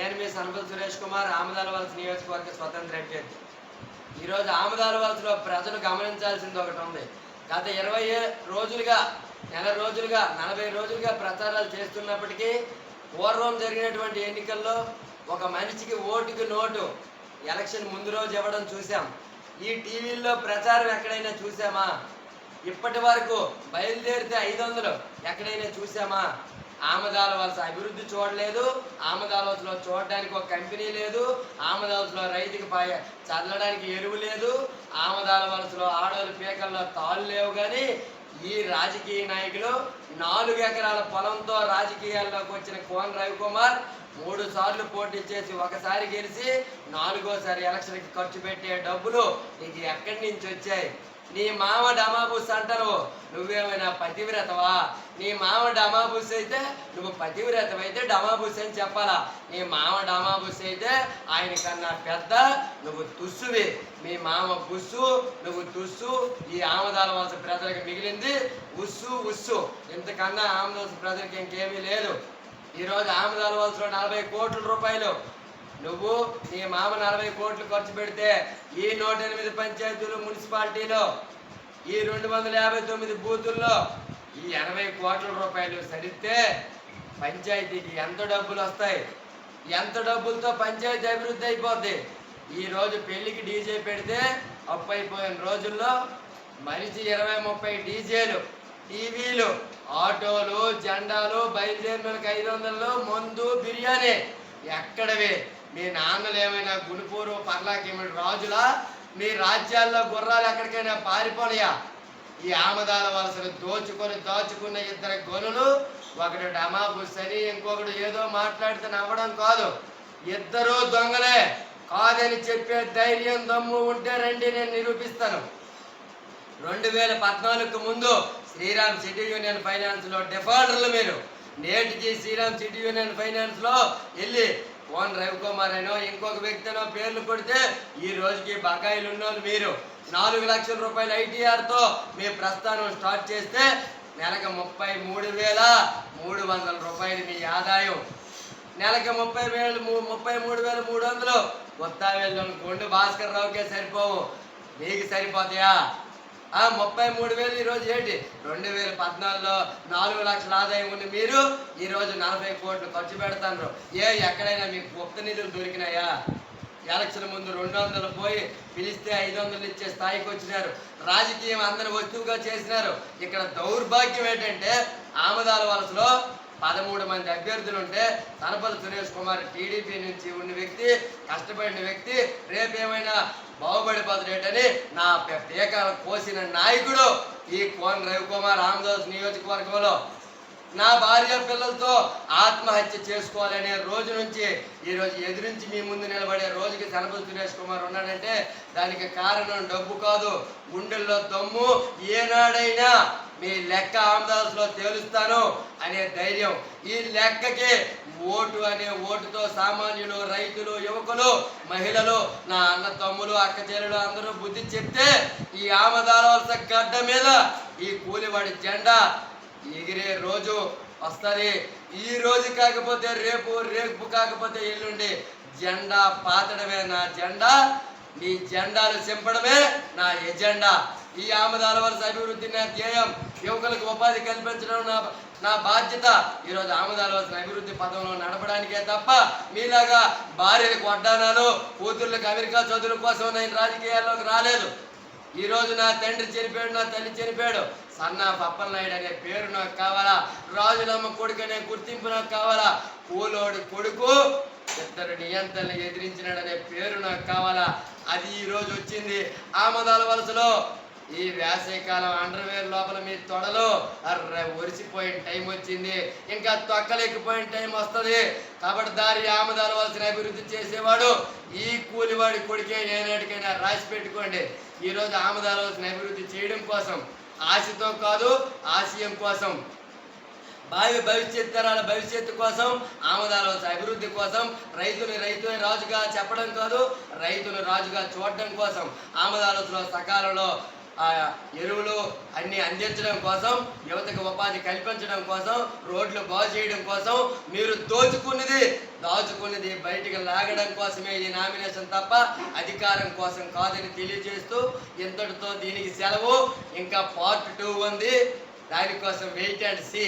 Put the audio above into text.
నేను మీ సనపతి సురేష్ కుమార్ ఆమదాల వలస నియోజకవర్గ స్వతంత్ర అభ్యర్థి. ఈరోజు ఆమదాల వలసలో ప్రజలు గమనించాల్సింది ఒకటి ఉంది. గత ఇరవై రోజులుగా నెల రోజులుగా నలభై రోజులుగా ప్రచారాలు చేస్తున్నప్పటికీ పూర్వం జరిగినటువంటి ఎన్నికల్లో ఒక మనిషికి ఓటుకి నోటు ఎలక్షన్ ముందు రోజు ఇవ్వడం చూసాం ఈ టీవీల్లో ప్రచారం ఎక్కడైనా చూసామా ఇప్పటి వరకు బయలుదేరితే ఐదు వందలు ఎక్కడైనా చూసామా ఆమదాల వలస అభివృద్ధి చూడలేదు ఆమదాల వలసలో చూడడానికి ఒక కంపెనీ లేదు ఆమదాలవలసలో రైతుకి పాయ చల్లడానికి ఎరువు లేదు ఆమదాల వలసలో ఆడవాళ్ళ పీకల్లో తాళ్ళు లేవు కానీ ఈ రాజకీయ నాయకులు నాలుగు ఎకరాల పొలంతో రాజకీయాల్లోకి వచ్చిన కోన్ రవికుమార్ మూడు సార్లు పోటీ చేసి ఒకసారి గెలిచి నాలుగోసారి ఎలక్షన్కి ఖర్చు పెట్టే డబ్బులు నీకు ఎక్కడి నుంచి వచ్చాయి? నీ మామ డమాబూస్ అంటారు. నువ్వేమైనా పతివ్రతవా? నీ మామ డమాబూస్ అయితే నువ్వు పతివ్రతవైతే డమాబుస్ అని చెప్పాలా. నీ మామ డమాబూస్ అయితే ఆయన కన్నా పెద్ద నువ్వు తుస్సువి. మీ మామ బుస్సు నువ్వు తుస్సు. ఈ ఆమదాల వలస ప్రజలకు మిగిలింది ఉస్సు ఉస్సు. ఇంతకన్నా ఆమదాల ప్రజలకు ఇంకేమీ లేదు. ఈరోజు ఆమదాల వలసలో నలభై కోట్ల రూపాయలు. నువ్వు నీ మామ నలభై కోట్లు ఖర్చు పెడితే ఈ నూట ఎనిమిది పంచాయతీలు మున్సిపాలిటీలో ఈ రెండు వందల యాభై తొమ్మిది బూతుల్లో ఈ ఎనభై కోట్ల రూపాయలు సరిస్తే పంచాయతీకి ఎంత డబ్బులు వస్తాయి? ఎంత డబ్బులతో పంచాయతీ అభివృద్ధి అయిపోద్ది? ఈరోజు పెళ్ళికి డీజే పెడితే అప్పు అయిపోయిన రోజుల్లో మనిషి ఇరవై ముప్పై డీజేలు టీవీలు ఆటోలు జెండాలు బయలుదేరిన ఐదు వందలు మందు బిర్యానీ ఎక్కడవే? మీ నాన్నలు ఏమైనా గుణపూరు పర్లాకేమైనా రాజులా? మీ రాజ్యాల్లో గుర్రాలు ఎక్కడికైనా పారిపోలయా ఈ ఆమదాల వలసను దోచుకొని దోచుకున్న ఇద్దరు గొనులు ఒకడు డమాబుస్ అని ఇంకొకడు ఏదో మాట్లాడితే నవ్వడం కాదు. ఇద్దరు దొంగలే. కాదని చెప్పే ధైర్యం దమ్ము ఉంటే రండి నేను నిరూపిస్తాను. రెండు వేల పద్నాలుగుకు ముందు శ్రీరామ్ సిటీ యూనియన్ ఫైనాన్స్లో డిఫాల్టర్లు మీరు. నేటికి శ్రీరామ్ సిటీ యూనియన్ ఫైనాన్స్లో వెళ్ళి ఓన్ రవికుమార్ అనో ఇంకొక వ్యక్తినో పేర్లు కొడితే ఈ రోజుకి బకాయిలు ఉన్నోళ్ళు మీరు. నాలుగు లక్షల రూపాయల ఐటీఆర్తో మీ ప్రస్థానం స్టార్ట్ చేస్తే నెలకు ముప్పై మూడు వేల మూడు వందల రూపాయలు మీ ఆదాయం. నెలకి ముప్పై వేలు ముప్పై మూడు వేల మూడు వందలు. కొత్త వేలు కొండు భాస్కర్ రావుకే సరిపోవు. మీకు సరిపోతాయా? ఆ ముప్పై మూడు వేలు ఈరోజు ఏంటి? రెండు వేల పద్నాలుగులో నాలుగు లక్షల ఆదాయం ఉంది మీరు ఈరోజు నలభై కోట్లు ఖర్చు పెడతాను ఏ ఎక్కడైనా మీకు గుప్త నిధులు దొరికినాయా? ఎలక్షన్ ముందు రెండు వందలు పోయి పిలిస్తే ఐదు వందలు ఇచ్చే స్థాయికి వచ్చినారు. రాజకీయం అందరి వస్తువుగా చేసినారు. ఇక్కడ దౌర్భాగ్యం ఏంటంటే ఆమదాల వలసలో పదమూడు మంది అభ్యర్థులు ఉంటే తనపల్లి సురేష్ కుమార్ టీడీపీ నుంచి ఉన్న వ్యక్తి కష్టపడిన వ్యక్తి రేపేమైనా బాగుపడిపోతాడేటని నా పే- కోసిన నాయకుడు ఈ కోన రవికుమార్ ఆంధ్రప్రదేశ్ నియోజకవర్గంలో. నా భార్య పిల్లలతో ఆత్మహత్య చేసుకోవాలనే రోజు నుంచి ఈరోజు ఎదురించి మీ ముందు నిలబడే రోజుకి తనపతి సురేష్ కుమార్ ఉన్నాడంటే దానికి కారణం డబ్బు కాదు గుండెల్లో దమ్ము ఏనాడైనా మీ లెక్క ఆమదాస్లో తేలుస్తాను అనే ధైర్యం. ఈ లెక్కకి ఓటు అనే ఓటుతో సామాన్యులు రైతులు యువకులు మహిళలు నా అన్న తమ్ములు అక్క చెల్లెలు అందరూ బుద్ధి చెప్తే ఈ ఆమదాల వలస గడ్డ మీద ఈ కూలివాడి జెండా ఎగిరే రోజు వస్తుంది. ఈ రోజు కాకపోతే రేపు రేపు కాకపోతే ఎల్లుండి జెండా పాతడమే నా జెండా. నీ జెండాలు చింపడమే నా ఎజెండా. ఈ ఆమదాల వలస అభివృద్ధి నా ధ్యేయం. యువకులకు ఉపాధి కల్పించడం నా నా బాధ్యత. ఈరోజు ఆమదాల వలస అభివృద్ధి పథంలో నడపడానికే తప్ప మీలాగా భార్యలకు వడ్డానాలు కూతుర్లకు అమెరికా చదువుల కోసం నేను రాజకీయాల్లోకి రాలేదు. ఈ రోజు నా తండ్రి చనిపోయాడు నా తల్లి చనిపోయాడు. సన్నా పప్పలనాయుడు అనే పేరు నాకు కావాలా? రాజులమ్మ కొడుకు అనే గుర్తింపు నాకు కావాలా? పూలోడు కొడుకు ఇద్దరు నియంత్రణలు ఎదిరించినాడనే పేరు నాకు కావాలా? అది ఈ రోజు వచ్చింది. ఆమదాల వలసలో ఈ వేసవికాలం అండర్వేర్ లోపల మీ తొడలో అర్రే ఒరిసిపోయిన టైం వచ్చింది. ఇంకా తొక్కలేకపోయిన టైం వస్తుంది. కాబట్టి దారి ఆమదాల వలసిన అభివృద్ధి చేసేవాడు ఈ కూలివాడి కొడుకే ఏనాటికైనా రాసి పెట్టుకోండి. ఈరోజు ఆమదాల వలసిన అభివృద్ధి చేయడం కోసం ఆశతో కాదు ఆశయం కోసం. భావి భవిష్యత్ తరాల భవిష్యత్తు కోసం ఆమదాల అభివృద్ధి కోసం రైతుని రైతుని రాజుగా చెప్పడం కాదు రైతును రాజుగా చూడడం కోసం ఆమదాల సకాలంలో ఆ ఎరువులు అన్ని అందించడం కోసం యువతకు ఉపాధి కల్పించడం కోసం రోడ్లు బాగు చేయడం కోసం మీరు దోచుకున్నది దాచుకున్నది బయటికి లాగడం కోసమే ఈ నామినేషన్ తప్ప అధికారం కోసం కాదని తెలియజేస్తూ ఇంతటితో దీనికి సెలవు. ఇంకా పార్ట్ టూ ఉంది. దానికోసం వెయిట్ అండ్ సీ